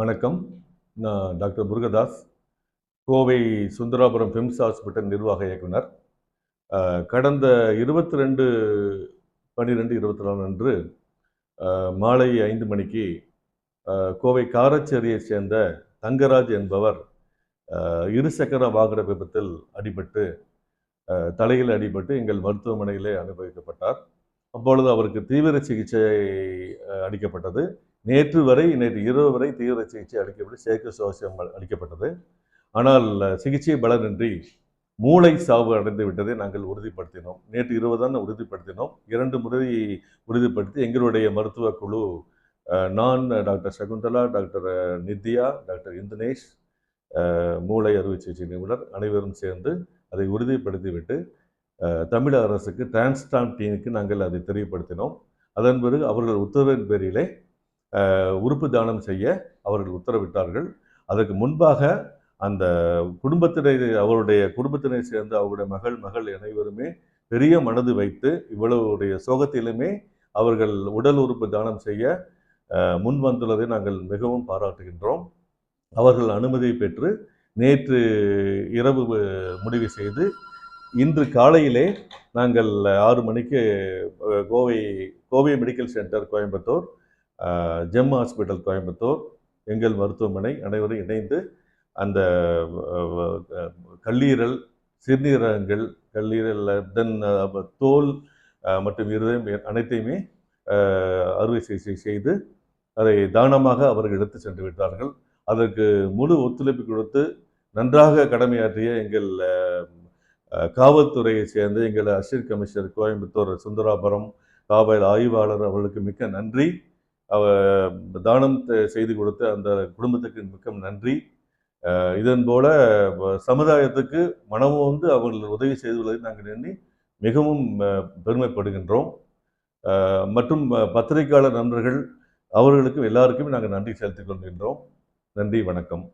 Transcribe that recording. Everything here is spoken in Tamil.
வணக்கம். நான் doctor Murugadas Kovai Sundarapuram PIMS hospital நிர்வாக இயக்குனர். கடந்த இருபத்தி ரெண்டு பன்னிரெண்டு இருபத்தி நாலு அன்று மாலை ஐந்து மணிக்கு கோவை காரச்சேரியைச் சேர்ந்த தங்கராஜ் என்பவர் இருசக்கர வாகன விபத்தில் அடிபட்டு தலையில் அடிபட்டு எங்கள் மருத்துவமனையிலே அனுபவிக்கப்பட்டார். அப்பொழுது அவருக்கு தீவிர சிகிச்சை அளிக்கப்பட்டது. நேற்று வரை நேற்று இரவு வரை தீவிர சிகிச்சை அளிக்கப்பட்டு செயற்கை சுவாசம் அளிக்கப்பட்டது. ஆனால் சிகிச்சை பலனின்றி மூளை சாவு அடைந்து விட்டதை நாங்கள் உறுதிப்படுத்தினோம். நேற்று இரவு தான் உறுதிப்படுத்தினோம். இரண்டு முறை உறுதிப்படுத்தி எங்களுடைய மருத்துவ குழு நான் doctor Sakunthala doctor Nithya doctor Indunesh மூளை அறுவை சிகிச்சை நிபுணர் அனைவரும் சேர்ந்து அதை உறுதிப்படுத்திவிட்டு தமிழக அரசுக்கு டிரான்ஸ்டாம் டீமுக்கு நாங்கள் அதை தெரியப்படுத்தினோம். அதன் பிறகு அவர்கள் உத்தரவின் பேரிலே உறுப்பு தானம் செய்ய அவர்கள் உத்தரவிட்டார்கள். அதற்கு முன்பாக அந்த குடும்பத்தினை அவருடைய குடும்பத்தினை சேர்ந்த அவருடைய மகள் மகள் அனைவருமே பெரிய மனது வைத்து இவ்வளவுடைய சோகத்திலுமே அவர்கள் உடல் உறுப்பு தானம் செய்ய முன் வந்துள்ளதை நாங்கள் மிகவும் பாராட்டுகின்றோம். அவர்கள் அனுமதி பெற்று நேற்று இரவு முடிவு செய்து இன்று காலையிலே நாங்கள் ஆறு மணிக்கு Kovai Kovai medical centre Coimbatore Gem hospital Coimbatore எங்கள் மருத்துவமனை அனைவரும் இணைந்து அந்த கல்லீரல் சிறுநீரகங்கள் கல்லீரல் தென் தோல் மற்றும் இருதயம் அனைத்தையுமே அறுவை சிகிச்சை செய்து அதை தானமாக அவர்கள் எடுத்து சென்று விட்டார்கள். அதற்கு முழு ஒத்துழைப்பு கொடுத்து நன்றாக கடமையாற்றிய எங்கள் காவல்துறையை சேர்ந்த எங்கள் அசிஸ்டன்ட் கமிஷனர் கோயம்புத்தூர் சுந்தராபுரம் காவல் ஆய்வாளர் அவர்களுக்கு மிக்க நன்றி. தானம் செய்து கொடுத்த அந்த குடும்பத்துக்கு மிக்க நன்றி. இதன் போல சமுதாயத்துக்கு மனமும் வந்து அவர்கள் உதவி செய்துள்ளதை நாங்கள் எண்ணி மிகவும் பெருமைப்படுகின்றோம். மற்றும் பத்திரிகையாளர் நண்பர்கள் அவர்களுக்கும் எல்லாருக்குமே நாங்கள் நன்றி செலுத்திக் கொள்கின்றோம். நன்றி வணக்கம்.